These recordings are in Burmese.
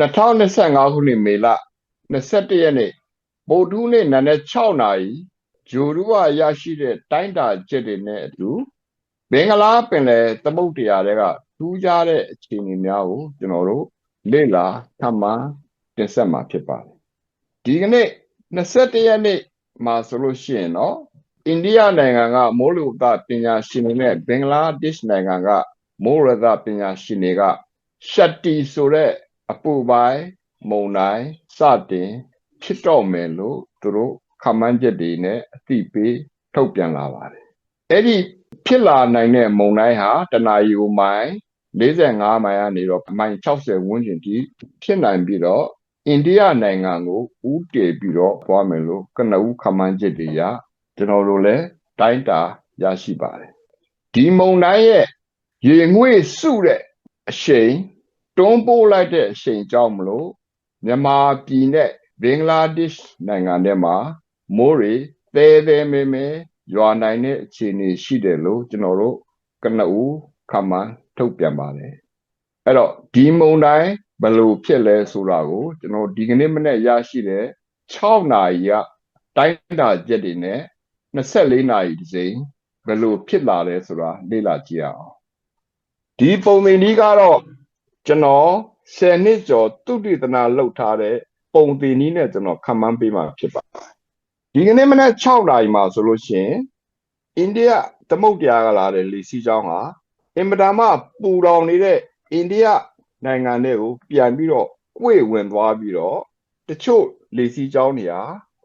2025ခုနှစ်မေလ21ရက်နေ့ဗုဒ္ဓဟူးနေ့နံနက်6နာရီဂျိုရူဝရရှိတဲ့တိုင်းတာချက်တွေနဲ့အတူဘင်္ဂလားပင်လယ်သမုဒ္ဒရာတွေကထူးခြားတဲ့အခြေအနေများကိုကျွန်တော်တို့လေ့လာထပ်မံတင်ဆက်မှာဖြစ်ပါတယ်ဒီကနေ့21ရက်နေ့မှာဆိုလို့ရှိရင်တော့အိန္ဒိယနိုင်ငံကမိုးလေဝသပညာရှင်တွေနဲ့ဘင်္ဂလားဒေ့ရှ်နိုင်ငံကမိုးလေဝသပညာရှင်တွေကရှက်တီဆိုတဲ့ အပူပိုင်းမုန်တိုင်းစတင်ဖြစ်တော့မယ်လို့သူတို့ခန့်မှန်းချက်တွေနဲ့အသိပေးထုတ်ပြန်လာပါတယ်အဲ့ဒီဖြစ်လာနိုင်တဲ့မုန်တိုင်းဟာတနအီကိုမိုင်45မိုင်ကနေတော့မိုင်60ဝန်းကျင်ထိဖြစ်နိုင်ပြီးတော့အိန္ဒိယနိုင်ငံကိုဥတည်ပြီးတော့သွားမယ်လို့ကနဦးခန့်မှန်းချက်တွေရကျွန်တော်တို့လည်းတိုင်းတာရရှိပါတယ်ဒီမုန်တိုင်းရဲ့ရေငွေ့စုတဲ့အရှိန် တွန်းပိုးလိုက်တဲ့အရှိန်ကြောင့်မလို့မြန်မာပြည်နဲ့ဘင်္ဂလားဒေ့ရှ်နိုင်ငံထဲမှာမိုးတွေတဲတဲမဲမဲရွာနိုင်တဲ့အခြေအနေရှိတယ်လို့ကျွန်တော်တို့ကနဦးခမှန်ထုတ်ပြန်ပါတယ်အဲ့တော့ဒီမုံတိုင်းဘယ်လိုဖြစ်လဲဆိုတာကိုကျွန်တော်ဒီကနေ့မနေ့ရရှိတဲ့6နာရီကတိုင်းတာချက်တွေနဲ့24နာရီဒီစိမ်ဘယ်လိုဖြစ်လာလဲဆိုတာလေ့လာကြည့်အောင်ဒီပုံသင်ကြီးကတော့ ကျွန်တော်10နှစ်ကျော်သူတည်တနာလှုပ်ထားတဲ့ပုံသင်ကြီးနဲ့ကျွန်တော်ခံမှန်းပေးမှာဖြစ်ပါတယ်ဒီကနေ့မနက်6နာရီမှာဆိုလို့ရှိရင်အိန္ဒိယသမုဒ္ဒရာကလာတဲ့လီစီချောင်းဟာအင်မတန်မှပူတောင်နေတဲ့အိန္ဒိယနိုင်ငံတွေကိုပြန်ပြီးတော့ကွေ့ဝင်သွားပြီးတော့တချို့လီစီချောင်းတွေဟာ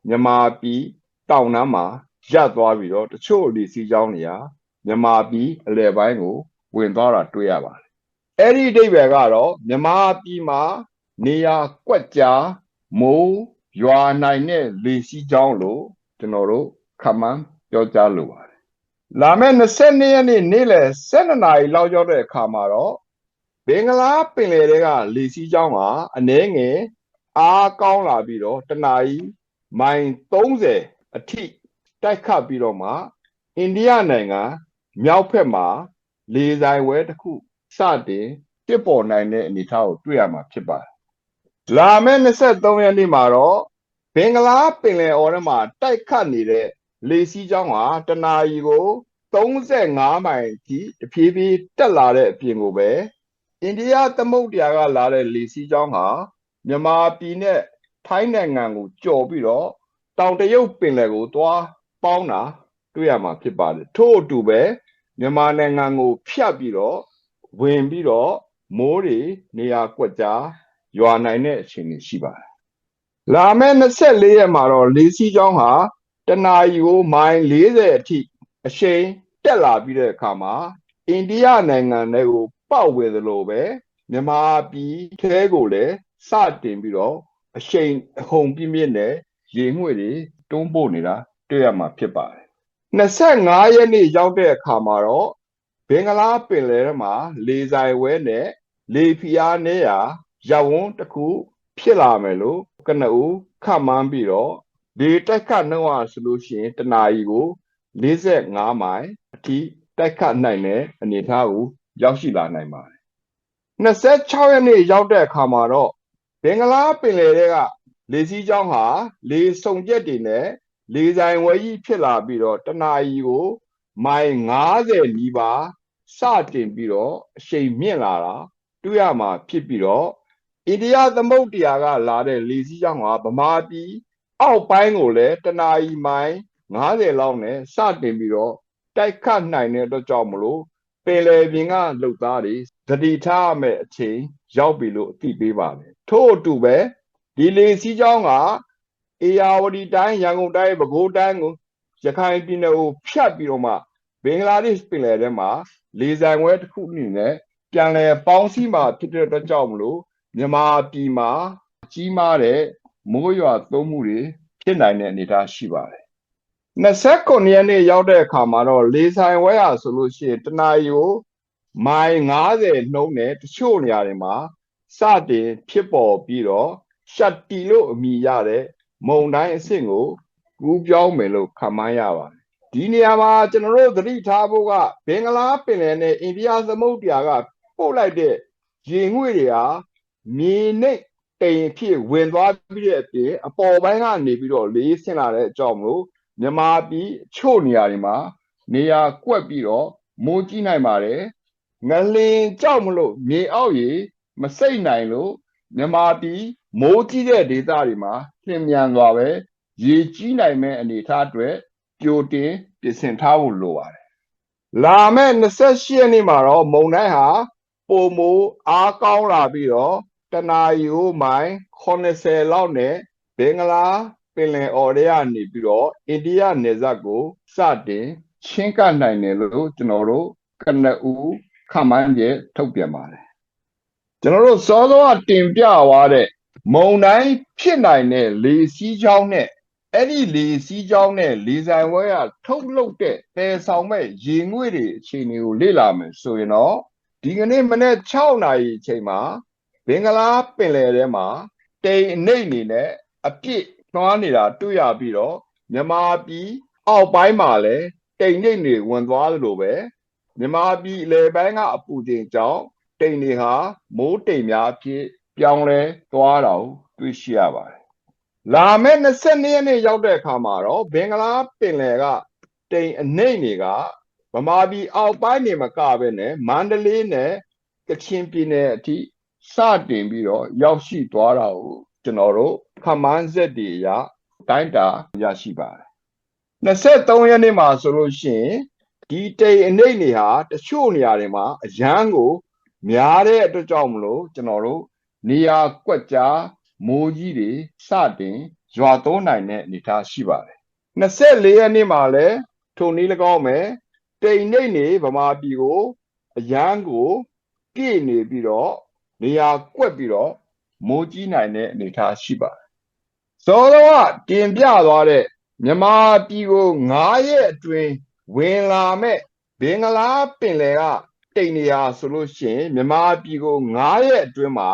မြန်မာပြည်တောင်နှမ်းမှာရပ်သွားပြီးတော့တချို့လီစီချောင်းတွေဟာမြန်မာပြည်အလယ်ပိုင်းကိုဝင်သွားတာတွေ့ရပါတယ် အဲ့ဒီအဓိပ္ပာယ်ကတော့မြန်မာပြည်မှာနေရာကွက်ကြားမိုးရွာနိုင်တဲ့လေစီးကြောင်းလို့ကျွန်တော်တို့ခမန်းပြောကြားလိုပါတယ်။လာမယ့်22ရက်နေ့နေ့လယ်12နာရီလောက်ရောက်တဲ့အခါမှာတော့ဘင်္ဂလားပင်လယ်တွေကလေစီးကြောင်းဟာအနည်းငယ်အားကောင်းလာပြီးတော့တနအီမိုင်30အထိတိုက်ခတ်ပြီးတော့မှအိန္ဒိယနိုင်ငံမြောက်ဘက်မှာလေဆိုင်ဝဲတစ်ခု စတင်တစ်ပေါ်နိုင်တဲ့အနေအထားကိုတွေ့ရမှာဖြစ်ပါတယ်။လာမယ့်23ရက်နေ့မှာတော့ဘင်္ဂလားပင်လယ်အော်ထဲမှာတိုက်ခတ်နေတဲ့လေစီးကြောင်းဟာတနာရီကို35မိုင်ထိတဖြည်းဖြည်းတက်လာတဲ့အပြင်ကိုပဲအိန္ဒိယသမုဒ္ဒရာကလာတဲ့လေစီးကြောင်းဟာမြန်မာပြည်နဲ့ထိုင်းနိုင်ငံကိုကျော်ပြီးတော့တောင်တရုတ်ပင်လယ်ကိုသွားပေါင်းတာတွေ့ရမှာဖြစ်ပါတယ်ထို့အတူပဲမြန်မာနိုင်ငံကိုဖြတ်ပြီးတော့ ဝင်ပြီးတော့မိုးတွေနေရာကွက်ကြားရွာနိုင်တဲ့အခြေအနေရှိပါတယ်။လာမယ့်24ရက်မှာတော့လေးစီးချောင်းဟာတနာရီကိုမိုင်40အထိအရှိန်တက်လာပြီးတဲ့အခါမှာအိန္ဒိယနိုင်ငံတွေကိုပောက်ဝယ်သလိုပဲမြန်မာပြည်ထဲကိုလည်းစတင်ပြီးတော့အရှိန်အဟုန်ပြင်းပြင်းနဲ့ရေငွေ့တွေတွန်းပို့နေတာတွေ့ရမှာဖြစ်ပါတယ်။25ရက်နေ့ရောက်တဲ့အခါမှာတော့ ဘင်္ဂလားပင်လယ်ထဲမှာ လေဆိုင်ဝဲနဲ့လေဖီအားနဲ့ရာရဝန်းတစ်ခုဖြစ်လာမယ်လို့ကနဦးခန့်မှန်းပြီးတော့ဒီတက်ခတ်နှုန်းအားဆိုလို့ရှိရင်တနာရီကို45မိုင်အထိတက်ခတ်နိုင်တဲ့အနေအထားကိုရောက်ရှိလာနိုင်ပါတယ်26ရက်နေ့ရောက်တဲ့အခါမှာတော့ဘင်္ဂလားပင်လယ်ထဲကလေစီးကြောင်းဟာလေစုံချက်တွေနဲ့လေဆိုင်ဝဲကြီးဖြစ်လာပြီးတော့တနာရီကို မိုင်90နီးပါး စတင်ပြီးတော့အရှိန်မြင့်လာတာတွေ့ရမှာဖြစ်ပြီးတော့အိန္ဒိယသမုဒ္ဒရာကလာတဲ့လေစီးကြောင်းဟာဗမာပြည်အောက်ပိုင်းကိုလည်းတနာရီမိုင်90လောက်နဲ့စတင်ပြီးတော့တိုက်ခတ်နိုင်တဲ့အတွက်ကြောင့်မလို့ပင်လယ်ပြင်ကလှုပ်သားတွေသတိထားမဲ့အချိန်ရောက်ပြီလို့အသိပေးပါတယ်ထို့အတူပဲဒီလေစီးကြောင်းကအေယာဝတီတိုင်းရန်ကုန်တိုင်းပဲခူးတိုင်းကိုရခိုင်ပြည်နယ်ကိုဖြတ်ပြီးတော့မှဘင်္ဂလားဒေ့ရှ်ပင်လယ်ထဲမှာ လေဆိုင်ဝဲတစ်ခုအနေနဲ့ပြန်လည်ပေါင်းစည်းမှာဖြစ်တဲ့အတွက်ကြောင့်မလို့မြန်မာပြည်မှာကြီးမားတဲ့မိုးရွာသွန်းမှုတွေဖြစ်နိုင်တဲ့အနေအထားရှိပါတယ်29ရက်နေ့ရောက်တဲ့အခါမှာတော့လေဆိုင်ဝဲရဆိုလို့ရှိရင်တနာရီကိုမိုင်90နှုန်းနဲ့တချို့နေရာတွေမှာစတင်ဖြစ်ပေါ်ပြီးတော့ရှက်တီလို့အမည်ရတဲ့မုံတိုင်းအဆင့်ကိုကူးပြောင်းမယ်လို့ခန့်မှန်းရပါတယ် ဒီနေရာမှာကျွန်တော်တို့သတိထားဖို့ကဘင်္ဂလားပင်လယ်နဲ့အိန္ဒိယသမုဒ္ဒရာကပို့လိုက်တဲ့ရေငွေ့တွေဟာမြေနိတ်တိမ်အဖြစ်ဝင်သွားပြီးတဲ့အပြင်အပေါ်ပိုင်းကနေပြီးတော့လေးဆင်းလာတဲ့အကြောင်းမလို့မြန်မာပြည်အချို့နေရာတွေမှာနေရာကွက်ပြီးတော့မိုးကြီးနိုင်ပါတယ်ငလင်ကြောက်မလို့မြေအောက်ရေမစိမ့်နိုင်လို့မြန်မာပြည်မိုးကြီးတဲ့ဒေသတွေမှာလျင်မြန်သွားပဲရေကြီးနိုင်မဲ့အနေအထားအတွက် ကြိုတင်ပြင်ဆင်ထားဖို့လိုပါတယ်လာမယ့်28ရက်နေ့မှာတော့မုံတိုင်းဟာပုံမိုးအားကောင်းလာပြီးတော့တနာရီကိုမိုင်80လောက်နဲ့ဘင်္ဂလားပင်လယ်အော်တွေကနေပြီးတော့အိန္ဒိယနယ်စပ်ကိုစတင်ချင်းကပ်နိုင်တယ်လို့ကျွန်တော်တို့ကနဦးခန့်မှန်းချက်ထုတ်ပြန်ပါတယ်ကျွန်တော်တို့စောစောကတင်ပြသွားတဲ့မုံတိုင်းဖြစ်နိုင်တဲ့လေစီးချောင်းနဲ့ အဲ့ဒီလေစီးချောင်းနဲ့လေဆိုင်ဝဲကထုတ်လုပ်တဲ့တဲဆောင်မဲ့ရေငွေ့တွေအခြေအနေကိုလေ့လာမယ်ဆိုရင်တော့ဒီကနေ့မနေ့6နာရီအချိန်မှာဘင်္ဂလားပင်လယ်ထဲမှာတိမ်အနှိမ့်နေနဲ့အပြစ်နှွားနေတာတွေ့ရပြီးတော့မြန်မာပြည်အောက်ပိုင်းမှာလည်းတိမ်နှိမ့်တွေဝင်သွားသလိုပဲမြန်မာပြည်အလယ်ပိုင်းကအပူချိန်ကြောင့်တိမ်တွေဟာမိုးတိမ်များအဖြစ်ပြောင်းလဲသွားတာကိုတွေ့ရှိရပါတယ်။ လာမယ့်22ရက်နေ့ရောက်တဲ့အခါမှာတော့ဘင်္ဂလားပင်လယ်ကတိမ်အနှိမ့်တွေကဗမာပြည်အောက်ပိုင်းနေမကပဲနဲ့မန္တလေးနဲ့ကချင်ပြည်နယ်အထိစတင်ပြီးတော့ရောက်ရှိသွားတာကိုကျွန်တော်တို့ခမန်းဆက်တွေအရတိုင်းတာရရှိပါတယ်23ရက်နေ့မှာဆိုလို့ရှိရင်ဒီတိမ်အနှိမ့်တွေဟာတချို့နေရာတွေမှာအရန်ကို များတဲ့အတွက်ကြောင့်မလို့ကျွန်တော်တို့နေရာကွက်ကြား မိုးကြီးတွေစတင်ရွာသွန်းနိုင်တဲ့အနေအထားရှိပါတယ်24ရက်နေ့မှာလည်းထိုနည်း၎င်းမယ်တိမ်နှိမ့်နေဗမာပြည်ကိုအရန်ကိုပြည့်နေပြီးတော့နေရာကွက်ပြီးတော့မိုးကြီးနိုင်တဲ့အနေအထားရှိပါတယ်စောတော့တင်ပြသွားတဲ့မြန်မာပြည်ကို9ရက်အတွင်းဝင်လာမဲ့ဘင်္ဂလားပင်လယ်ကတိမ်နေရာဆိုလို့ရှိရင်မြန်မာပြည်ကို9ရက်အတွင်းမှာ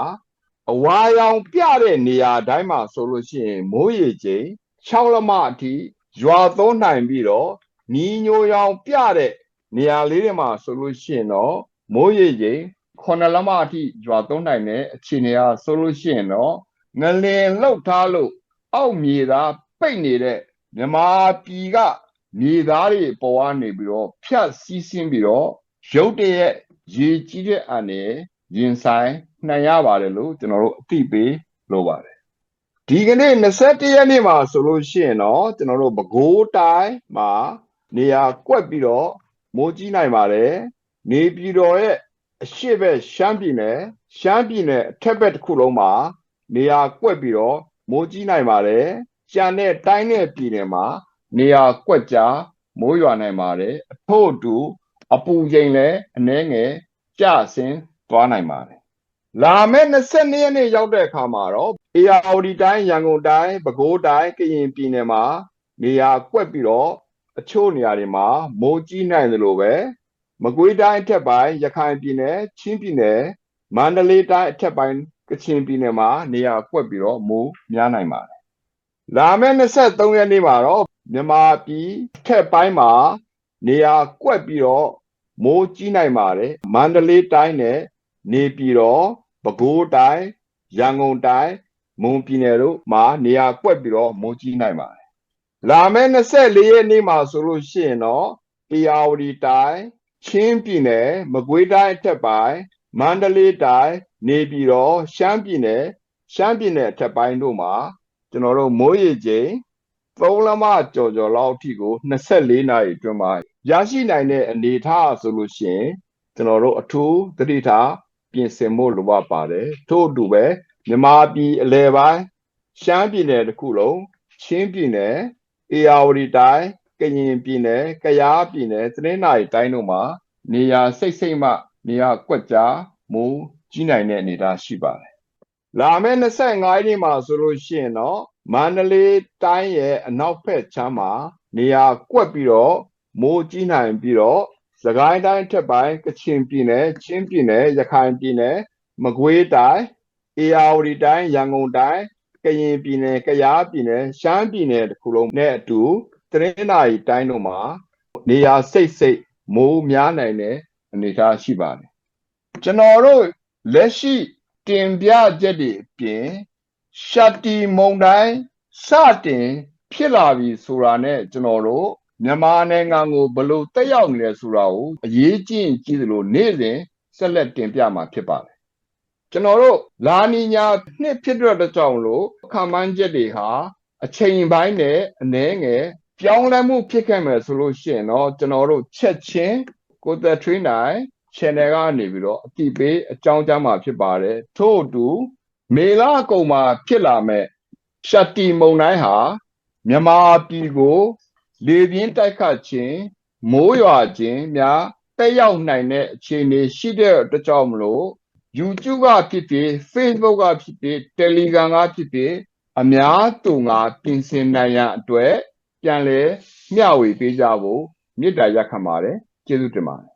အဝါရောင်ပြတဲ့နေရာတိုင်းမှာဆိုလို့ရှိရင်မိုးရေချိန်6လမအထိရွာသွန်းနိုင်ပြီးတော့ညီညိုရောင်ပြတဲ့နေရာလေးတွေမှာဆိုလို့ရှိရင်တော့မိုးရေချိန်9လမအထိရွာသွန်းနိုင်တဲ့အခြေအနေအားဆိုလို့ရှိရင်တော့ငလင်လောက်ထားလို့အောက်မြေသားပိတ်နေတဲ့မြမာပြည်ကမြေသားတွေပေါ်ကနေပြီးတော့ဖြတ်စီးဆင်းပြီးတော့ရုတ်တရက်ရေကြီးတဲ့အန်နဲ့ရင်ဆိုင် နိုင်ရပါတယ်လို့ကျွန်တော်တို့အသိပေးလိုပါတယ်ဒီကနေ့21ရက်နေ့မှာဆိုလို့ရှိရင်တော့ကျွန်တော်တို့ပဲခူးတိုင်းမှာနေရာကွက်ပြီးတော့မိုးကြီးနိုင်ပါတယ်နေပြည်တော်ရဲ့အရှိဘက်ရှမ်းပြည်နယ်ရှမ်းပြည်နယ်အထက်ဘက်တစ်ခုလုံးမှာနေရာကွက်ပြီးတော့မိုးကြီးနိုင်ပါတယ်ကျန်တဲ့တိုင်းနဲ့ပြည်နယ်မှာနေရာကွက်ကြားမိုးရွာနိုင်ပါတယ်အဖို့အတူအပူချိန်လည်းအနည်းငယ်ကျဆင်းသွားနိုင်ပါတယ် လာမယ့်22ရက်နေ့ရောက်တဲ့အခါမှာတော့ ARD တိုင်းရန်ကုန်တိုင်းပဲခူးတိုင်းကရင်ပြည်နယ်မှာနေရာကွက်ပြီးတော့အချို့နေရာတွေမှာမိုးကြီးနိုင်တယ်လို့ပဲမကွေးတိုင်းအထက်ပိုင်းရခိုင်ပြည်နယ်ချင်းပြည်နယ်မန္တလေးတိုင်းအထက်ပိုင်းကချင်ပြည်နယ်မှာနေရာကွက်ပြီးတော့မိုးများနိုင်ပါတယ်လာမယ့်23ရက်နေ့မှာတော့မြန်မာပြည်ထက်ပိုင်းမှာနေရာကွက်ပြီးတော့မိုးကြီးနိုင်ပါတယ်မန္တလေးတိုင်းနဲ့နေပြည်တော် ပဲခူးတိုင်းရန်ကုန်တိုင်းမွန်ပြည်နယ်တို့မှာနေရာကွက်ပြီးတော့မိုးကြီးနိုင်ပါတယ်လာမယ့်24ရက်နေ့မှာဆိုလို့ရှိရင်တော့တရားဝတီတိုင်းချင်းပြည်နယ်မကွေးတိုင်းအထက်ပိုင်းမန္တလေးတိုင်းနေပြည်တော်ရှမ်းပြည်နယ်ရှမ်းပြည်နယ်အထက်ပိုင်းတို့မှာကျွန်တော်တို့မိုးရေချိန်3လမကြော်ကြော်လောက်အထိကို24နာရီအတွင်းမှာရရှိနိုင်တဲ့အနေအထားဆိုလို့ရှိရင်ကျွန်တော်တို့အထူးသတိထား ပြင်ဆင်ဖို့လိုအပ်ပါတယ်ထို့အတူပဲမြန်မာပြည်အလဲပိုင်းရှမ်းပြည်နယ်တစ်ခုလုံးချင်းပြည်နယ်အေရဝတီတိုင်းကရင်ပြည်နယ်ကယားပြည်နယ်သင်းနာရီတိုင်းတို့မှာနေရာစိတ်စိတ်မှနေရာကွက်ကြားမိုးကြီးနိုင်တဲ့အနေအထားရှိပါတယ်လာမယ့်25ရက်နေ့မှာဆိုလို့ရှိရင်တော့မန္တလေးတိုင်းရဲ့အနောက်ဘက်ခြမ်းမှာနေရာကွက်ပြီးတော့မိုးကြီးနိုင်ပြီးတော့ စကိုင်းတိုင်းထက်ပိုင်းကချင်ပြည်နယ်ချင်းပြည်နယ်ရခိုင်ပြည်နယ်မကွေးတိုင်းအေရဝတီတိုင်းရန်ကုန်တိုင်းကရင်ပြည်နယ်ကယားပြည်နယ်ရှမ်းပြည်နယ်တခုလုံးနဲ့အတူတရင်းနာရီတိုင်းတို့မှာနေရာစိတ်စိတ်မိုးများနိုင်တဲ့အနေအထားရှိပါတယ်ကျွန်တော်တို့လက်ရှိတင်ပြချက်တွေအပြင်ရှက်တီမုန်တိုင်းစတင်ဖြစ်လာပြီဆိုတာနဲ့ကျွန်တော်တို့ မြန်မာနိုင်ငံကိုဘယ်လို့တက်ရောက်နေလဲဆိုတာကိုအရေးကြီးရင်ကြီးသလိုနေ့စဉ်ဆက်လက်တင်ပြမှာဖြစ်ပါတယ်ကျွန်တော်တို့လာနီညာနှစ်ဖြစ်တဲ့ကြောင့်လို့ခံမှန်းချက်တွေဟာအချိန်ပိုင်းနဲ့အနည်းငယ်ပြောင်းလဲမှုဖြစ်ခဲ့မယ်ဆိုလို့ရှိရင်တော့ကျွန်တော်တို့ချက်ချင်းကိုသက်ထွေးနိုင် channel ကနေပြီးတော့အတိပေးအကြောင်းကြားမှာဖြစ်ပါတယ်ထို့အတူမေလအကုန်မှာဖြစ်လာမဲ့ရှက်တီမုန်တိုင်းဟာမြန်မာပြည်ကို လေပြင်းတိုက်ခတ်ခြင်းမိုးရွာခြင်းများတက်ရောက်နိုင်တဲ့အခြေအနေရှိတဲ့အတွက်ကြောင့်မလို့ YouTube ကဖြစ်ဖြစ် Facebook ကဖြစ်ဖြစ် Telegram ကဖြစ်ဖြစ်အများသူငါပြင်ဆင်နိုင်ရန်အတွက်ပြန်လဲမျှဝေပေးကြဖို့မေတ္တာရက်ခံပါတယ်ကျေးဇူးတင်ပါတယ်